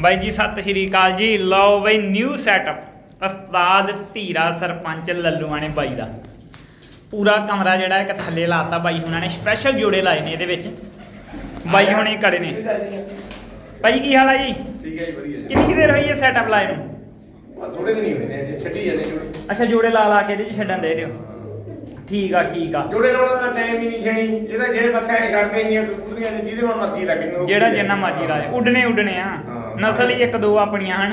ਬਾਈ ਜੀ ਸਤਿ ਸ਼੍ਰੀ ਅਕਾਲ ਜੀ। ਲਓ ਬਈ ਨਿਊ ਸੈਟਅਪ ਉਸਤਾਦ ਧੀਰਾ ਸਰਪੰਚ ਲੱਲੂਆਣੇ ਬਾਈ ਦਾ। ਪੂਰਾ ਕਮਰਾ ਜਿਹੜਾ ਇੱਕ ਥੱਲੇ ਲਾਤਾ ਬਾਈ ਹੁਣਾਂ ਨੇ ਸਪੈਸ਼ਲ ਜੋੜੇ ਲਾਏ ਨੇ ਇਹਦੇ ਵਿੱਚ। ਬਾਈ ਹੁਣੇ ਕਰੇ ਨੇ। ਭਾਈ ਕੀ ਹਾਲ ਆ ਜੀ? ਠੀਕ ਹੈ ਜੀ ਵਧੀਆ ਜੀ। ਕਿੰਨੀ ਕੁ ਦੇਰ ਹੋਈ ਹੈ ਸੈਟਅਪ ਲਾਏ ਨੂੰ? ਥੋੜੇ ਦਿਨ ਹੀ ਹੋਏ ਨੇ ਛੱਡੀ ਜਾਂਦੇ ਜੋੜੇ। ਅੱਛਾ ਜੋੜੇ ਲਾ ਲਾ ਕੇ ਇਹਦੇ ਚ ਛੱਡਣ ਦੇ ਦਿਓ। ਠੀਕ ਆ ਠੀਕ ਆ। ਜੋੜੇ ਲਾਉਣ ਦਾ ਟਾਈਮ ਹੀ ਨਹੀਂ ਛਣੀ ਇਹਦਾ ਜਿਹੜੇ ਬੱਸਾਂ ਐ ਛੱਡਦੇ ਇੰਨੀਆਂ ਕਬੂਤਰੀਆਂ ਨੇ ਜਿਹਦੇ ਨਾਲ ਮਰਜ਼ੀ ਲੱਗਣ ਜਿਹੜਾ ਜਿੰਨਾ ਮਰਜ਼ੀ ਲਾਏ। ਉੱਡਣੇ ਉੱਡਣੇ ਆ। ਨਸਲ ਹੀ ਇੱਕ ਦੋ ਆਪਣੀਆਂ ਹਨ।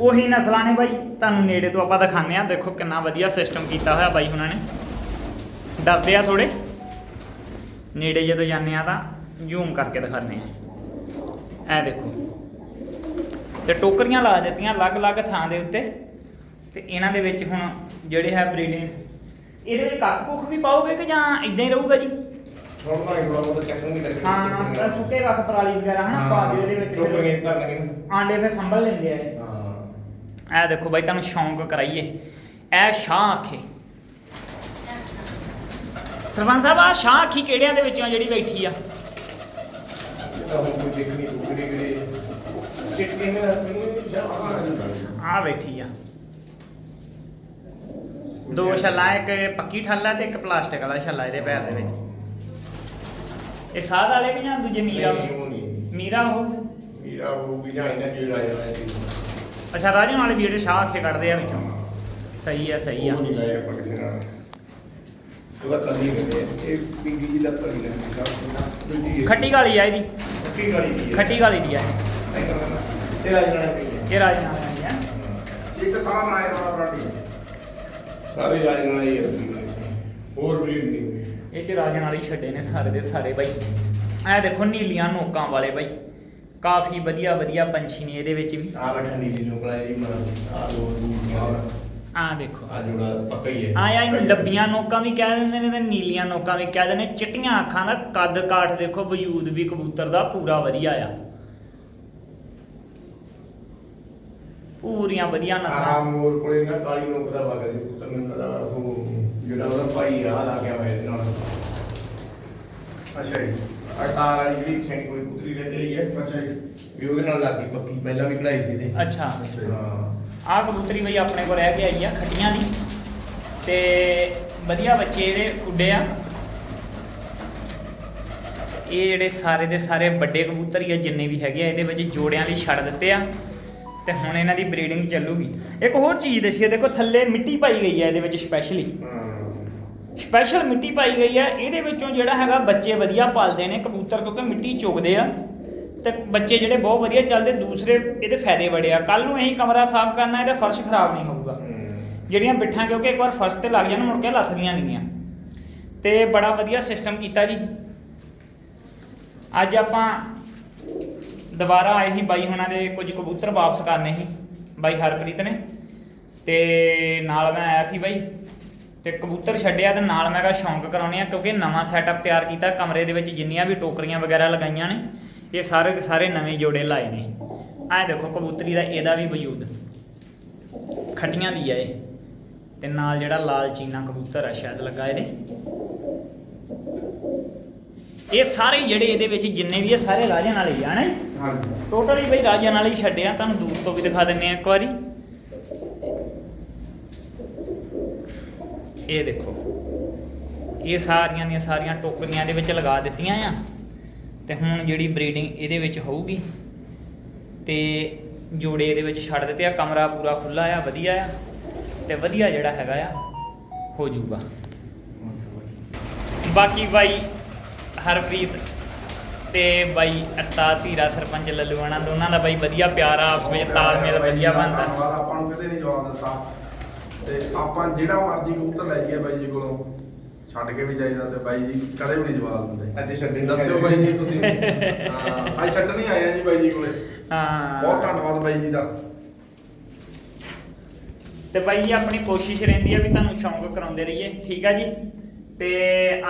ਉਹੀ ਨਸਲਾਂ ਨੇ ਬਾਈ। ਤੁਹਾਨੂੰ ਨੇੜੇ ਤੋਂ ਆਪਾਂ ਦਿਖਾਉਂਦੇ ਆ ਦੇਖੋ ਕਿੰਨਾ ਵਧੀਆ ਸਿਸਟਮ ਕੀਤਾ ਹੋਇਆ ਬਾਈ ਉਹਨਾਂ ਨੇ। ਡਰਦੇ ਆ ਥੋੜੇ ਨੇੜੇ ਜਦੋਂ ਜਾਂਦੇ ਆ ਤਾਂ ਜ਼ੂਮ ਕਰਕੇ ਦਿਖਾਉਂਦੇ ਆ ਐ ਦੇਖੋ। ਤੇ ਟੋਕਰੀਆਂ ਲਾ ਦਿੱਤੀਆਂ ਅਲੱਗ-ਅਲੱਗ ਥਾਂ ਦੇ ਉੱਤੇ। ਤੇ ਇਹਨਾਂ ਦੇ ਵਿੱਚ ਹੁਣ ਜਿਹੜੇ ਹੈ ਬਰੀਡਿੰਗ ਇਹਦੇ ਵਿੱਚ ਕੱਖ ਕੁੱਖ ਵੀ ਪਾਓਗੇ ਕਿ ਜਾਂ ਇਦਾਂ ਹੀ ਰਹੂਗਾ ਜੀ? ਥੋੜਾ ਹੀ ਥੋੜਾ ਬਹੁਤ ਚੱਕਣ ਵੀ ਲੱਗੇ। ਹਾਂ ਤਾਂ ਸੁੱਕੇ ਕੱਖ ਪਰਾਲੀ ਵਗੈਰਾ ਹਨਾ ਪਾ ਦਿਓ ਇਹਦੇ ਵਿੱਚ ਫਿਰ। ਧਰ ਲਗੇ ਆਂਡੇ ਫਿਰ ਸੰਭਲ ਲੈਂਦੇ ਆ ਇਹ। ਹਾਂ। ਇਹ ਦੇਖੋ ਬਾਈ ਤੁਹਾਨੂੰ ਸ਼ੌਂਕ ਕਰਾਈਏ। ਇਹ ਸ਼ਾਹ ਆਖੇ। ਸਰਪੰਚ ਸਾਹਿਬ ਆ ਸ਼ਾਹ ਆਖੀ ਕਿਹੜਿਆਂ ਦੇ ਵਿੱਚੋਂ ਆ ਜਿਹੜੀ ਬੈਠੀ ਆ? ਇਹ ਤਾਂ ਹੁਣ ਕੋਈ ਦੇਖਣੀ ਟੋਕਰੀ ਗਰੇ ਚਿੱਟੇ ਨੇ ਮੈਨੂੰ ਸ਼ਾਬਾਸ਼ ਆ ਬੈਠੀ ਆ। ਦੋ ਛੱਲਾਂ ਇੱਕ ਪੱਕੀ ਠੱਲਾ ਤੇ ਇੱਕ ਪਲਾਸਟਿਕ ਵਾਲਾ ਛੱਲਾ ਇਹਦੇ ਪੈਰ ਦੇ ਵਿੱਚ। ਇਹ ਸਾਧ ਵਾਲੇ ਕਿ ਜਾਂ ਦੂਜੇ ਮੀਰਾ ਮੀਰਾ ਉਹ ਮੀਰਾ ਉਹ ਵੀ ਜਾਂ ਇਹਨਾਂ ਜਿਹੜਾ ਆਇਆ ਸੀ। ਅੱਛਾ ਰਾਜੂ ਵਾਲੇ ਵੀ ਜਿਹੜੇ ਸ਼ਾਹ ਆਖੇ ਕੱਢਦੇ ਆ ਵਿੱਚੋਂ। ਸਹੀ ਆ ਸਹੀ ਆ। ਉਹ ਨਹੀਂ ਲਾਇਆ ਆਪਾਂ ਕਿਸੇ ਨਾਲ। ਨਹੀਂ ਕਰਦੇ ਇਹ ਜੀ ਨਹੀਂ ਖੱਟੀ ਗਾਲੀ ਆ ਇਹਦੀ। ਖੱਟੀ ਵਾਲੀ ਦੀ ਹੈ। ਖੱਟੀ ਗਾਲੀ ਦੀ ਆ। ਨਹੀਂ ਕਰਨਾ। ਤੇਰਾ ਜਣਾ ਪਈ ਇਹ ਰਾਜ ਨਾਲ ਆਈ ਆ। ਇੱਕ ਸਾਰਾ ਰਾਏ ਵਾਲਾ ਬਰਾਂਡੀ ਸਾਰੇ ਰਾਜ ਨਾਲ ਹੀ ਹੈ ਹੋਰ ਬਰੀਡ ਨਹੀਂ। ਇਹ ਚ ਰਾਜਨ ਵਾਲੀ ਛੱਡੇ ਨੇ ਸਾਰੇ ਦੇ ਸਾਰੇ ਬਾਈ। ਐ ਦੇਖੋ ਨੀਲੀਆਂ ਨੋਕਾਂ ਵਾਲੇ ਬਾਈ। ਕਾਫੀ ਵਧੀਆ ਵਧੀਆ ਪੰਛੀ ਨੇ ਇਹਦੇ ਵਿੱਚ ਵੀ। ਆ ਬੈਠਾ ਨੀਲੀ ਨੂੰ ਕੋਲਾ ਇਹਦੀ ਮਾਂ ਆ ਦੋ ਦੂਜੀਆਂ ਆ। ਦੇਖੋ। ਆ ਜੋੜਾ ਪੱਕਾ ਹੀ ਹੈ। ਆ ਯਾ ਇਹਨੂੰ ਡੱਬੀਆਂ ਨੋਕਾਂ ਵੀ ਕਹਿ ਦਿੰਦੇ ਨੇ ਤੇ ਨੀਲੀਆਂ ਨੋਕਾਂ ਵੀ ਕਹਿ ਦਿੰਦੇ ਨੇ। ਚਿੱਟੀਆਂ ਅੱਖਾਂ ਦਾ ਕੱਦ ਕਾਠ ਦੇਖੋ ਵਜੂਦ ਵੀ ਕਬੂਤਰ ਦਾ ਪੂਰਾ ਵਧੀਆ ਆ। ਪੂਰੀਆਂ ਵਧੀਆ ਆ ਨਸਲਾਂ ਮੋਰ ਕੋਲੇ ਨਾ ਕਾਲੀ ਨੋਕ ਦਾ ਬਾਗਾ ਸੀ ਪੁੱਤਰ ਮੈਨੂੰ ਲੱਗਦਾ ਉਹ ਜਿਹੜਾ ਉਹਦਾ ਭਾਈ ਆ ਲਾ ਗਿਆ ਹੋਇਆ ਇਹਦੇ ਨਾਲ। ਅੱਛਾ ਜੀ। ਤਾਰ ਆ ਜਿਹੜੀ ਛੇਣੀ ਕੋਈ ਪੁੱਤਰੀ ਰਹਿੰਦੀ ਹੀ ਹੈ। ਅੱਛਾ ਜੀ। ਵੀ ਉਹਦੇ ਨਾਲ ਲੱਗੀ ਪੱਕੀ ਪਹਿਲਾਂ ਵੀ ਕਢਾਈ ਸੀ ਇਹਦੇ। ਅੱਛਾ। ਹਾਂ ਆਹ ਕਬੂਤਰੀ ਬਈ ਆਪਣੇ ਕੋਲ ਰਹਿ ਕੇ ਆਈ ਆ ਖੱਟੀਆਂ ਦੀ। ਤੇ ਵਧੀਆ ਬੱਚੇ ਇਹਦੇ ਉੱਡੇ ਆ। ਇਹ ਜਿਹੜੇ ਸਾਰੇ ਦੇ ਸਾਰੇ ਵੱਡੇ ਕਬੂਤਰ ਹੀ ਆ ਜਿੰਨੇ ਵੀ ਹੈਗੇ ਆ ਇਹਦੇ ਵਿੱਚ ਜੋੜਿਆਂ ਲਈ ਛੱਡ ਦਿੱਤੇ ਆ। ਤੇ ਹੁਣ ਇਹਨਾਂ ਦੀ ਬਰੀਡਿੰਗ ਚੱਲੂਗੀ। ਇੱਕ ਹੋਰ ਚੀਜ਼ ਦੱਸੀਏ ਦੇਖੋ ਥੱਲੇ ਮਿੱਟੀ ਪਾਈ ਗਈ ਆ ਇਹਦੇ ਵਿੱਚ ਸਪੈਸ਼ਲੀ ਹਾਂ। ਸਪੈਸ਼ਲ ਮਿੱਟੀ ਪਾਈ ਗਈ ਆ ਇਹਦੇ ਵਿੱਚੋਂ ਜਿਹੜਾ ਹੈਗਾ ਬੱਚੇ ਵਧੀਆ ਪਲਦੇ ਨੇ ਕਬੂਤਰ, ਕਿਉਂਕਿ ਮਿੱਟੀ ਚੁਗਦੇ ਆ। ਤੇ ਬੱਚੇ ਜਿਹੜੇ ਬਹੁਤ ਵਧੀਆ ਚੱਲਦੇ, ਦੂਸਰੇ ਇਹਦੇ ਫਾਇਦੇ ਬੜੇ ਆ। ਕੱਲ ਨੂੰ ਇਹੀ ਕਮਰਾ ਸਾਫ਼ ਕਰਨਾ, ਇਹਦਾ ਫਰਸ਼ ਖਰਾਬ ਨਹੀਂ ਹੋਊਗਾ। ਜਿਹੜੀਆਂ ਬਿੱਠਾਂ, ਕਿਉਂਕਿ ਇੱਕ ਵਾਰ ਫਰਸ਼ ਤੇ ਲੱਗ ਜਾਣ, ਮੁੜ ਕੇ ਲੱਥਦੀਆਂ ਨਹੀਂਆਂ ਤੇ ਬੜਾ ਵਧੀਆ ਸਿਸਟਮ ਕੀਤਾ ਜੀ। ਅੱਜ ਆਪਾਂ ਦੁਬਾਰਾ ਆਏ ਸੀ ਬਾਈ ਹੁਣਾਂ ਦੇ ਕੁਝ ਕਬੂਤਰ ਵਾਪਸ ਕਰਨੇ ਸੀ, ਬਾਈ ਹਰਪ੍ਰੀਤ ਨੇ। ਤੇ ਨਾਲ ਮੈਂ ਆਇਆ ਸੀ ਬਾਈ। ਤੇ ਕਬੂਤਰ ਛੱਡਿਆ ਤੇ ਨਾਲ ਮੈਂ ਕਿਹਾ ਸ਼ੌਂਕ ਕਰਾਉਣੇ ਆ ਕਿਉਂਕਿ ਨਵਾਂ ਸੈਟਅਪ ਤਿਆਰ ਕੀਤਾ ਕਮਰੇ ਦੇ ਵਿੱਚ ਜਿੰਨੀਆਂ ਵੀ ਟੋਕਰੀਆਂ ਵਗੈਰਾ ਲਗਾਈਆਂ ਨੇ ਇਹ ਸਾਰੇ ਸਾਰੇ ਨਵੇਂ ਜੋੜੇ ਲਾਏ ਨੇ। ਆਹ ਦੇਖੋ ਕਬੂਤਰੀ ਦਾ ਇਹਦਾ ਵੀ ਵਜੂਦ। ਖੱਟੀਆਂ ਦੀ ਆ ਇਹ। ਤੇ ਨਾਲ ਜਿਹੜਾ ਲਾਲ ਚੀਨਾ ਕਬੂਤਰ ਆ ਸ਼ਾਇਦ ਲੱਗਾ ਇਹਦੇ। ਇਹ ਸਾਰੇ ਜਿਹੜੇ ਇਹਦੇ ਵਿੱਚ ਜਿੰਨੇ ਵੀ ਆ ਸਾਰੇ ਰਾਜਨ ਵਾਲੇ ਹੀ ਆ ਨਾ ਹਾਂਜੀ। ਟੋਟਲੀ ਬਈ ਰਾਜਨ ਵਾਲੇ ਹੀ ਛੱਡਿਆ ਤੁਹਾਨੂੰ ਦੂਰ ਤੋਂ ਵੀ ਦਿਖਾ ਦਿੰਨੇ ਆ ਇੱਕ ਵਾਰੀ। ਇਹ ਦੇਖੋ। ਇਹ ਸਾਰੀਆਂ ਦੀਆਂ ਸਾਰੀਆਂ ਟੋਕਰੀਆਂ ਦੇ ਵਿੱਚ ਲਗਾ ਦਿੱਤੀਆਂ ਆ। ਤੇ ਹੁਣ ਜਿਹੜੀ ਬਰੀਡਿੰਗ ਇਹਦੇ ਵਿੱਚ ਹੋਊਗੀ। ਤੇ ਜੋੜੇ ਇਹਦੇ ਵਿੱਚ ਛੱਡ ਦਿੱਤੇ ਆ, ਕਮਰਾ ਪੂਰਾ ਖੁੱਲਾ ਆ, ਵਧੀਆ ਆ। ਤੇ ਵਧੀਆ ਜਿਹੜਾ ਹੈਗਾ ਆ, ਹੋ ਜਾਊਗਾ। ਬਾਕੀ ਬਾਈ ਹਰਪ੍ਰੀਤ ਤੇ ਬਾਈ ਉਸਤਾਦ ਧੀਰਾ ਸਰਪੰਚ ਲੱਲੂਆਣਾ, ਦੋਨਾਂ ਦਾ ਬਾਈ ਵਧੀਆ ਪਿਆਰ ਆ, ਆਪਸ ਵਿੱਚ ਤਾਲਮੇਲ ਵਧੀਆ ਬਣਦਾ। ਆਪਾਂ ਨੂੰ ਕਦੇ ਨਹੀਂ ਜਵਾਬ ਦਿੱਤਾ। ਤੇ ਆਪਾਂ ਜਿਹੜਾ ਮਰਜ਼ੀ ਕਬੂਤਰ ਲੈ ਜਾਈਏ ਬਾਈ ਜੀ ਕੋਲੋਂ ਛੱਡ ਕੇ ਵੀ ਜਾਈਦਾ ਤੇ ਬਾਈ ਜੀ ਕਦੇ ਵੀ ਨਹੀਂ ਜਵਾਬ ਦਿੰਦੇ। ਅੱਜ ਛੱਡਣ ਦੱਸਿਓ ਬਾਈ ਜੀ ਤੁਸੀਂ। ਹਾਂ ਅੱਜ ਛੱਡਣ ਹੀ ਆਏ ਆ ਜੀ ਬਾਈ ਜੀ ਕੋਲੇ। ਹਾਂ। ਬਹੁਤ ਧੰਨਵਾਦ ਬਾਈ ਜੀ ਦਾ। ਤੇ ਬਾਈ ਜੀ ਆਪਣੀ ਕੋਸ਼ਿਸ਼ ਰਹਿੰਦੀ ਹੈ ਵੀ ਤੁਹਾਨੂੰ ਸ਼ੌਂਕ ਕਰਾਉਂਦੇ ਰਹੀਏ। ਠੀਕ ਆ ਜੀ? ਤੇ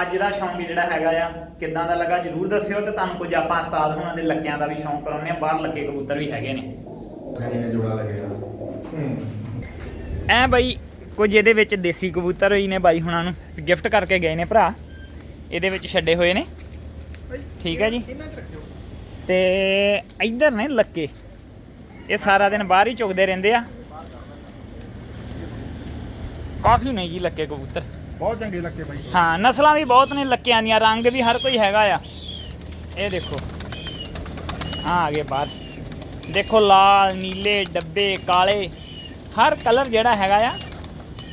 ਅੱਜ ਦਾ ਸ਼ੌਂਕ ਜਿਹੜਾ ਹੈਗਾ ਆ ਕਿੱਦਾਂ ਦਾ ਲੱਗਾ ਜਰੂਰ ਦੱਸਿਓ ਤੇ ਤੁਹਾਨੂੰ ਕੁਝ ਆਪਾਂ ਉਸਤਾਦ ਹੋਣਾ ਦੇ ਲੱਕਿਆਂ ਦਾ ਵੀ ਸ਼ੌਂਕ ਕਰਾਉਂਦੇ ਆ ਬਾਹਰ ਲੱਕੇ ਕਬੂਤਰ ਵੀ ਹੈਗੇ ਨੇ। ਫੈਣੀ ਨੇ ਜੋੜਾ ਲੱਗਿਆ। ਹੂੰ ਐ ਬਾਈ ਕੁਝ ਇਹਦੇ ਵਿੱਚ ਦੇਸੀ ਕਬੂਤਰ ਹੋਈ ਨੇ ਬਾਈ ਹੁਣਾਂ ਨੂੰ। ਗਿਫਟ ਕਰਕੇ ਗਏ ਨੇ ਭਰਾ। ਇਹਦੇ ਵਿੱਚ ਛੱਡੇ ਹੋਏ ਨੇ। ਠੀਕ ਹੈ ਜੀ। ਤੇ ਇੱਧਰ ਨੇ ਲੱਕੇ। ਇਹ ਸਾਰਾ ਦਿਨ ਬਾਹਰ ਹੀ ਚੁਗਦੇ ਰਹਿੰਦੇ ਆ। ਕਾਫੀ ਨਹੀਂ ਜੀ ਲੱਕੇ ਕਬੂਤਰ। ਬਹੁਤ ਚੰਗੇ ਲੱਗੇ ਬਾਈ। ਹਾਂ ਨਸਲਾਂ ਵੀ ਬਹੁਤ ਨੇ ਲੱਕਿਆਂ ਦੀਆਂ। ਰੰਗ ਵੀ ਹਰ ਕੋਈ ਹੈਗਾ ਆ। ਇਹ ਦੇਖੋ। ਆ ਆ ਗਏ ਬਾਹਰ। ਦੇਖੋ ਲਾਲ ਨੀਲੇ ਡੱਬੇ ਕਾਲੇ। ਹਰ ਕਲਰ ਜਿਹੜਾ ਹੈਗਾ ਆ।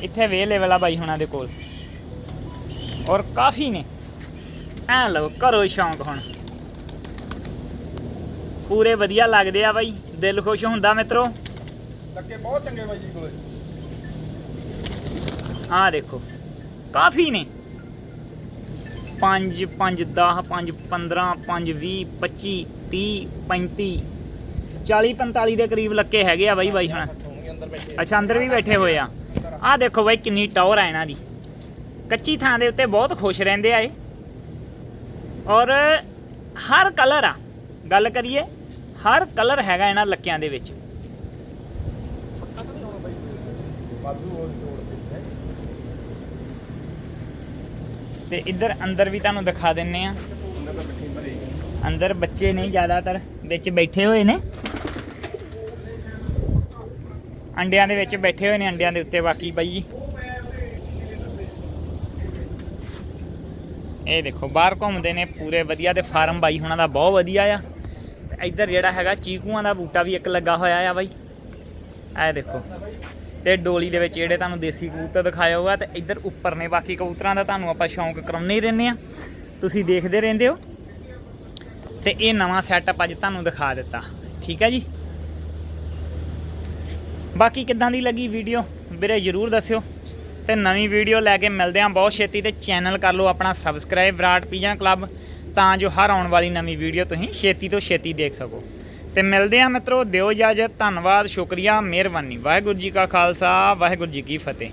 ਇੱਥੇ ਅਵੇਲੇਬਲ ਆ ਬਾਈ ਹੁਣਾਂ ਦੇ ਕੋਲ। ਔਰ ਕਾਫੀ ਨੇ। ਐ ਲਓ ਕਰੋ ਸ਼ੌਂਕ ਹੁਣ। ਪੂਰੇ ਵਧੀਆ ਲੱਗਦੇ ਆ ਬਾਈ ਦਿਲ ਖੁਸ਼ ਹੁੰਦਾ ਮਿੱਤਰੋ। ਲੱਗੇ ਬਹੁਤ ਚੰਗੇ ਬਾਈ ਜੀ ਕੋਲੇ। ਆਹ ਦੇਖੋ ਕਾਫੀ ਨੇ। 5 5 10 5 15 5 20 25 30 35 40 45 ਦੇ ਕਰੀਬ ਲੱਕੇ ਹੈਗੇ ਆ ਬਾਈ ਬਾਈ ਹੁਣ। ਅੱਛਾ ਅੰਦਰ ਵੀ ਬੈਠੇ ਹੋਏ ਆ। ਆਹ ਦੇਖੋ ਬਾਈ, ਕਿੰਨੀ ਟੌਰ ਆ ਇਹਨਾਂ ਦੀ। ਕੱਚੀ ਥਾਂ ਦੇ ਉੱਤੇ ਬਹੁਤ ਖੁਸ਼ ਰਹਿੰਦੇ ਆ ਇਹ। ਔਰ ਹਰ ਕਲਰ ਆ। ਗੱਲ ਕਰੀਏ, ਹਰ ਕਲਰ ਹੈਗਾ ਇਹਨਾਂ ਲੱਕਿਆਂ ਦੇ ਵਿੱਚ। ਪੱਕਾ ਤੇ ਇੱਧਰ ਅੰਦਰ ਵੀ ਤੁਹਾਨੂੰ ਦਿਖਾ ਦਿੰਨੇ ਆ। ਅੰਦਰ ਅੰਦਰ ਬੱਚੇ ਨਹੀਂ ਜ਼ਿਆਦਾਤਰ ਵਿੱਚ ਬੈਠੇ ਹੋਏ ਨੇ। ਅੰਡਿਆਂ ਦੇ ਵਿੱਚ ਬੈਠੇ ਹੋਏ ਨੇ ਅੰਡਿਆਂ ਦੇ ਉੱਤੇ ਬਾਕੀ ਬਾਈ ਜੀ। ਇਹ ਦੇਖੋ, ਬਾਹਰ ਘੁੰਮਦੇ ਨੇ, ਪੂਰੇ ਵਧੀਆ ਤੇ ਫਾਰਮ ਬਾਈ ਹੁਣਾਂ ਦਾ ਬਹੁਤ ਵਧੀਆ ਆ। ਤੇ ਇੱਧਰ ਜਿਹੜਾ ਹੈਗਾ, ਚੀਕੂਆਂ ਦਾ ਬੂਟਾ ਵੀ ਇੱਕ ਲੱਗਾ ਹੋਇਆ ਆ ਬਾਈ। ਇਹ ਦੇਖੋ, ਤੇ ਡੋਲੀ ਦੇ ਵਿੱਚ ਜਿਹੜੇ ਤੁਹਾਨੂੰ ਦੇਸੀ ਕਬੂਤਰ ਦਿਖਾਇਆ ਹੋਇਆ ਤੇ ਇੱਧਰ ਉੱਪਰ ਨੇ ਬਾਕੀ ਕਬੂਤਰਾਂ ਦਾ, ਤੁਹਾਨੂੰ ਆਪਾਂ ਸ਼ੌਂਕ ਕਰਾਉਂਦੇ ਹੀ ਰਹਿੰਦੇ ਆ। ਤੁਸੀਂ ਦੇਖਦੇ ਰਹਿੰਦੇ ਹੋ। ਤੇ ਇਹ ਨਵਾਂ ਸੈਟਅਪ ਅੱਜ ਤੁਹਾਨੂੰ ਦਿਖਾ ਦਿੱਤਾ। ਠੀਕ ਹੈ ਜੀ? ਬਾਕੀ ਕਿੱਦਾਂ ਦੀ ਲੱਗੀ ਵੀਡੀਓ ਵੀਰੇ ਜਰੂਰ ਦੱਸਿਓ ਤੇ ਨਵੀਂ ਵੀਡੀਓ ਲੈ ਕੇ ਮਿਲਦੇ ਆਂ ਬਹੁਤ ਛੇਤੀ ਤੇ ਚੈਨਲ ਕਰ ਲਓ ਆਪਣਾ ਸਬਸਕ੍ਰਾਈਬ ਵਿਰਾਟ ਪੀਜਾ ਕਲੱਬ ਤਾਂ ਜੋ ਹਰ ਆਉਣ ਵਾਲੀ ਨਵੀਂ ਵੀਡੀਓ ਤੁਸੀਂ ਛੇਤੀ ਤੋਂ ਛੇਤੀ ਦੇਖ ਸਕੋ। ਤੇ ਮਿਲਦੇ ਆਂ ਮਿੱਤਰੋ, ਦਿਓ ਇਜਾਜ਼ਤ, ਧੰਨਵਾਦ, ਸ਼ੁਕਰੀਆ, ਮਿਹਰਬਾਨੀ। ਵਾਹਿਗੁਰੂ ਜੀ ਕਾ ਖਾਲਸਾ, ਵਾਹਿਗੁਰੂ ਜੀ ਕੀ ਫਤਿਹ।